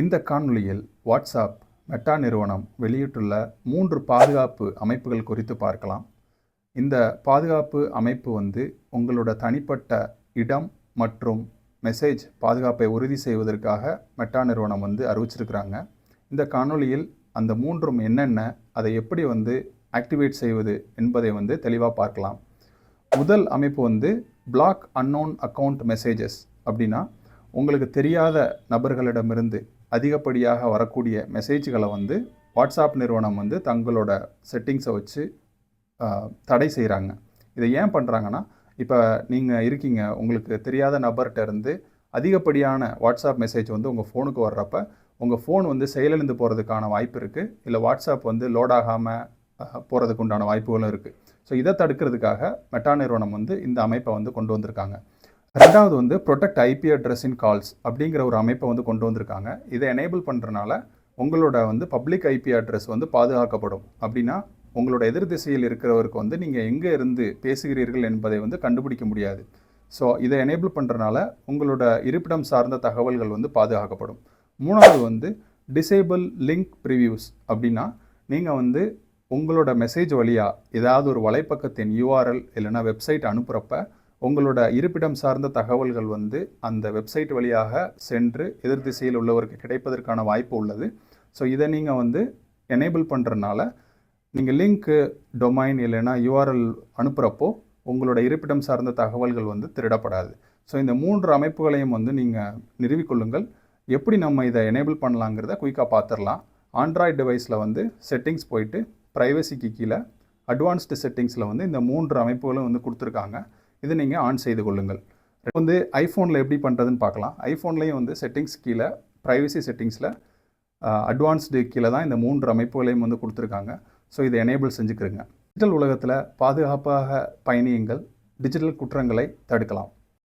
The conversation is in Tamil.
இந்த காணொளியில் வாட்ஸ்அப் மெட்டா நிறுவனம் வெளியிட்டுள்ள மூன்று பாதுகாப்பு அமைப்புகள் குறித்து பார்க்கலாம். இந்த பாதுகாப்பு அமைப்பு வந்து உங்களோட தனிப்பட்ட இடம் மற்றும் மெசேஜ் பாதுகாப்பை உறுதி செய்வதற்காக மெட்டா நிறுவனம் வந்து அறிவிச்சிருக்கிறாங்க. இந்த காணொளியில் அந்த மூன்றும் என்னென்ன அதை எப்படி வந்து ஆக்டிவேட் செய்வது என்பதை வந்து தெளிவாக பார்க்கலாம். முதல் அமைப்பு வந்து பிளாக் அன்னோன் அக்கௌண்ட் மெசேஜஸ் அப்படின்னா உங்களுக்கு தெரியாத நபர்களிடமிருந்து அதிகப்படியாக வரக்கூடிய மெசேஜ்களை வந்து வாட்ஸ்அப் நிறுவனம் வந்து தங்களோட செட்டிங்ஸை வச்சு தடை செய்கிறாங்க இதை ஏன் பண்ணுறாங்கன்னா இப்போ நீங்கள் இருக்கீங்க உங்களுக்கு தெரியாத நபர்கிட்ட இருந்து அதிகப்படியான வாட்ஸ்அப் மெசேஜ் வந்து உங்கள் ஃபோனுக்கு வர்றப்ப உங்கள் ஃபோன் வந்து செயலிழந்து போகிறதுக்கான வாய்ப்பு இருக்குது இல்லை வாட்ஸ்அப் வந்து லோட் ஆகாமல் போகிறதுக்கு உண்டான வாய்ப்புகளும் இருக்குது ஸோ இதை தடுக்கிறதுக்காக மெட்டா நிறுவனம் வந்து இந்த அமைப்பை வந்து கொண்டு வந்திருக்காங்க. ரெண்டாவது வந்து ப்ரொடெக்ட் ஐபி அட்ரஸின் இன் கால்ஸ் அப்படிங்கிற ஒரு அமைப்பை வந்து கொண்டு வந்திருக்காங்க. இதை எனேபிள் பண்ணுறனால உங்களோட வந்து பப்ளிக் ஐபி அட்ரஸ் வந்து பாதுகாக்கப்படும். அப்படின்னா உங்களோட எதிர் திசையில் இருக்கிறவருக்கு வந்து நீங்கள் எங்கே இருந்து பேசுகிறீர்கள் என்பதை வந்து கண்டுபிடிக்க முடியாது. ஸோ இதை எனேபிள் பண்ணுறனால உங்களோட இருப்பிடம் சார்ந்த தகவல்கள் வந்து பாதுகாக்கப்படும். மூணாவது வந்து டிசேபிள் லிங்க் ப்ரிவியூஸ் அப்படின்னா நீங்கள் வந்து உங்களோட மெசேஜ் வழியாக ஏதாவது ஒரு வலைப்பக்கத்தின் யூஆர்எல் இல்லைன்னா வெப்சைட் அனுப்புகிறப்ப உங்களோட இருப்பிடம் சார்ந்த தகவல்கள் வந்து அந்த வெப்சைட் வழியாக சென்று எதிர் திசையில் உள்ளவருக்கு கிடைப்பதற்கான வாய்ப்பு உள்ளது. ஸோ இதை நீங்கள் வந்து எனேபிள் பண்ணுறனால நீங்கள் லிங்க்கு டொமைன் இல்லைன்னா யூஆர்எல் அனுப்புகிறப்போ உங்களோட இருப்பிடம் சார்ந்த தகவல்கள் வந்து திருடப்படாது. ஸோ இந்த மூன்று அமைப்புகளையும் வந்து நீங்கள் நிறுவிக்கொள்ளுங்கள் எப்படி நம்ம இதை எனேபிள் பண்ணலாங்கிறத குயிக்காக பார்த்துடலாம் ஆண்ட்ராய்டு டிவைஸில் வந்து செட்டிங்ஸ் போயிட்டு ப்ரைவசிக்கு கீழே அட்வான்ஸ்டு செட்டிங்ஸில் வந்து இந்த மூன்று அமைப்புகளும் வந்து கொடுத்துருக்காங்க. இதை நீங்கள் ஆன் செய்து கொள்ளுங்கள். வந்து ஐஃபோனில் எப்படி பண்ணுறதுன்னு பார்க்கலாம். ஐஃபோன்லேயும் வந்து செட்டிங்ஸ் கீழே ப்ரைவசி செட்டிங்ஸில் அட்வான்ஸ்டு கீழே தான் இந்த மூன்று அமைப்புகளையும் வந்து கொடுத்துருக்காங்க. ஸோ இதை எனேபிள் செஞ்சுக்கிறங்க டிஜிட்டல் உலகத்தில் பாதுகாப்பாக பயணியுங்கள். டிஜிட்டல் குற்றங்களை தடுக்கலாம்.